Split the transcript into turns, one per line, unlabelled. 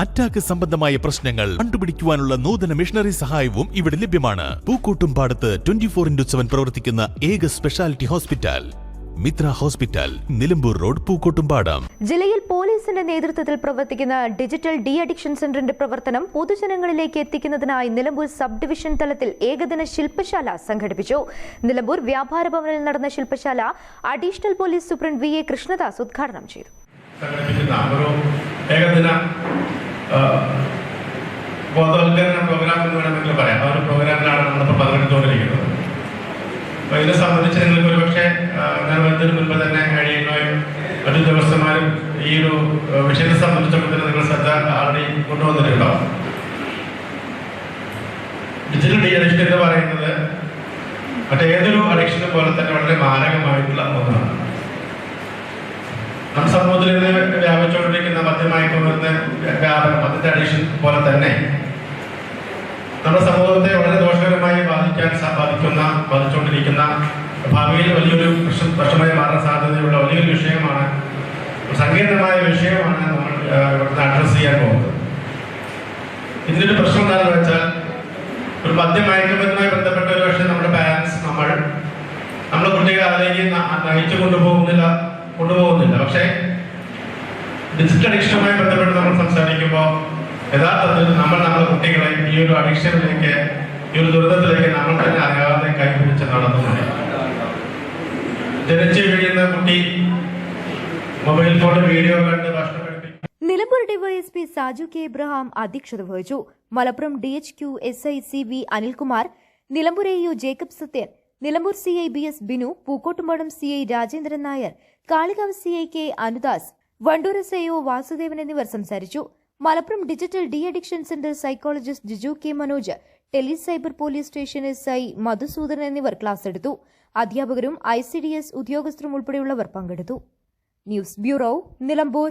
Attack സംബന്ധമായ പ്രശ്നങ്ങൾ കണ്ടുപിടിക്കുവാനുള്ള നൂതന മിഷണറി സഹായവും ഇവിടെ ലഭ്യമാണ്. പൂക്കോട്ടും പാടത്ത് ട്വന്റി ഫോർ ഇൻഡു സെവൻ പ്രവർത്തിക്കുന്ന ഏക speciality hospital Mitra hospital Nilambur road Pookkottumpadam.
ജില്ലയിൽ പോലീസിന്റെ നേതൃത്വത്തിൽ പ്രവർത്തിക്കുന്ന ഡിജിറ്റൽ ഡി അഡിക്ഷൻ സെന്ററിന്റെ പ്രവർത്തനം പൊതുജനങ്ങളിലേക്ക് എത്തിക്കുന്നതിനായി നിലമ്പൂർ സബ് ഡിവിഷൻ തലത്തിൽ ഏകദിന ശില്പശാല സംഘടിപ്പിച്ചു. നിലമ്പൂർ വ്യാപാര ഭവനിൽ നടന്ന ശില്പശാല additional police superintendent V A Krishnadas ഉദ്ഘാടനം ചെയ്തു
സംഘടിപ്പിക്കുന്ന ഒരു ഏകദിന ആ, ബോധവൽക്കരണ പ്രോഗ്രാം എന്ന് വേണമെങ്കിൽ പറയാം. ആ ഒരു പ്രോഗ്രാമിലാണ് നമ്മളിപ്പോൾ പങ്കെടുത്തുകൊണ്ടിരിക്കുന്നത്. അപ്പോൾ ഇതിനെ സംബന്ധിച്ച് നിങ്ങൾക്ക് ഒരുപക്ഷെ വരുന്നതിന് മുൻപ് തന്നെ കഴിയുന്നവരും മറ്റു ദിവസമാരും ഈ ഒരു വിഷയത്തെ സംബന്ധിച്ചപ്പോൾ തന്നെ നിങ്ങൾ ശ്രദ്ധ ആൾറെഡി കൊണ്ടുവന്നിട്ടുണ്ടാവും ഡിജിറ്റൽ ഡി അഡിക്ഷൻ എന്ന് പറയുന്നത് മറ്റേതൊരു അഡിക്ഷനെ പോലെ തന്നെ വളരെ മാരകമായിട്ടുള്ള ഒന്നാണ്. നമ്മുടെ സമൂഹത്തിൽ ഇന്ന് വ്യാപിച്ചുകൊണ്ടിരിക്കുന്ന മദ്യമയക്കുമരുന്ന് വ്യാപനം അതിന്റെ അഡീഷൻ പോലെ തന്നെ നമ്മുടെ സമൂഹത്തെ വളരെ ദോഷകരമായി ബാധിക്കാൻ ബാധിക്കുന്ന ബാധിച്ചുകൊണ്ടിരിക്കുന്ന ഭാവിയിൽ വലിയൊരു പ്രശ്നം പ്രശ്നമായി മാറാൻ സാധ്യതയുള്ള വലിയൊരു വിഷയമാണ് സങ്കീർണമായ വിഷയമാണ് നമ്മൾ ഇവിടുന്ന് അഡ്രസ് ചെയ്യാൻ പോകുന്നത്. ഇതിന്റെ പ്രശ്നം എന്താണെന്ന് വെച്ചാൽ ഒരു മദ്യമയക്കുമരുന്നുമായി ബന്ധപ്പെട്ട ഒരു പക്ഷേ നമ്മുടെ പാരൻസ് നമ്മൾ നമ്മുടെ കുട്ടികളെ അതിലേക്ക് നയിച്ചു കൊണ്ടുപോകുന്നില്ല കൊണ്ടുപോകുന്നില്ല. പക്ഷേ ഡിജിറ്റൽ അഡിക്ഷനുമായി ബന്ധപ്പെട്ട് നമ്മൾ സംസാരിക്കുമ്പോൾ യഥാർത്ഥത്തിൽ നമ്മൾ നമ്മുടെ കുട്ടികളെ ഈ ഒരു അഡിക്ഷനിലേക്ക് ഈ ഒരു ദുരിതത്തിലേക്ക് നമ്മൾ തന്നെ അറിയാതെ കൈപിടിച്ച് നടന്നുകൊണ്ട് ജനിച്ചു വീഴുന്ന കുട്ടി മൊബൈൽ ഫോണിൽ വീഡിയോ കണ്ട് ഭക്ഷണം
Nilambur DYSP Saju K Abraham അധ്യക്ഷത വഹിച്ചു. Malappuram D H Q S I C V Anilkumar Nilambur A U Jacob Sathyan Nilambur C I B S Binu Pookkottumpadam C I Rajendran Nair Kalikavu C I K Anudas Wandoor S I Vasudevan എന്നിവർ സംസാരിച്ചു. Malappuram digital deaddiction centre psychologist Jiju K Manoj tele cyber police station S I Madhusudan എന്നിവർ class എടുത്തു. അധ്യാപകരും I C D S ഉദ്യോഗസ്ഥരും ഉൾപ്പെടെയുള്ളവർ പങ്കെടുത്തു. News bureau Nilambur.